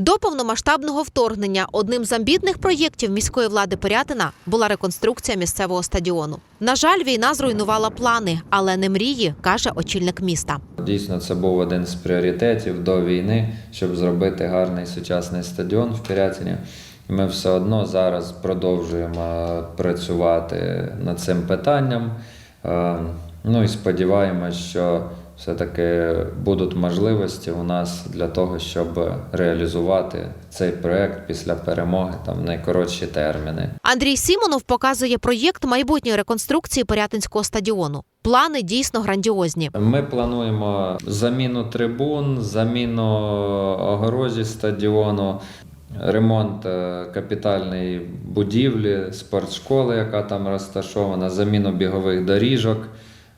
До повномасштабного вторгнення одним з амбітних проєктів міської влади Порятина була реконструкція місцевого стадіону. На жаль, війна зруйнувала плани, але не мрії, каже очільник міста. Дійсно, це був один з пріоритетів до війни, щоб зробити гарний сучасний стадіон в Пірятині. Ми все одно зараз продовжуємо працювати над цим питанням. Е, Ну і сподіваємось, що все-таки будуть можливості у нас для того, щоб реалізувати цей проект після перемоги там в найкоротші терміни. Андрій Сімонов показує проєкт майбутньої реконструкції Порятинського стадіону. Плани дійсно грандіозні. Ми плануємо заміну трибун, заміну огорожі стадіону, ремонт е, капітальної будівлі, спортшколи, яка там розташована, заміну бігових доріжок.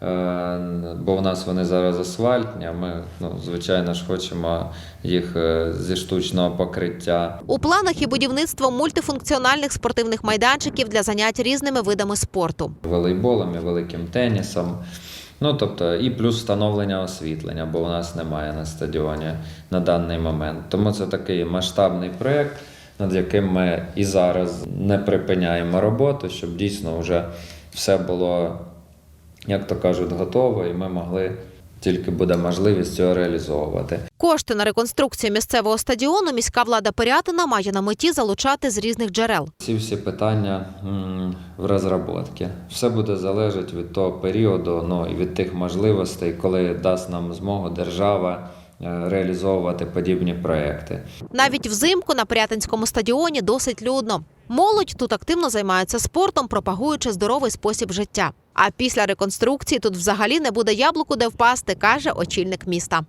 Е, Бо в нас вони зараз асфальтні, а ми, ну, звичайно ж, хочемо їх е, зі штучного покриття. У планах і будівництво мультифункціональних спортивних майданчиків для занять різними видами спорту. волейболом і великим тенісом. Ну, тобто, і плюс встановлення освітлення, бо у нас немає на стадіоні на даний момент. Тому це такий масштабний проєкт, над яким ми і зараз не припиняємо роботу, щоб дійсно вже все було, як то кажуть, готово, і ми могли тільки буде можливість цього реалізовувати. Кошти на реконструкцію місцевого стадіону міська влада Порятина має на меті залучати з різних джерел. Ці всі питання в розробці. Все буде залежати від того періоду, ну і від тих можливостей, коли дасть нам змогу держава реалізовувати подібні проекти. Навіть взимку на Прятинському стадіоні досить людно. Молодь тут активно займається спортом, пропагуючи здоровий спосіб життя. А після реконструкції тут взагалі не буде яблуку, де впасти, каже очільник міста.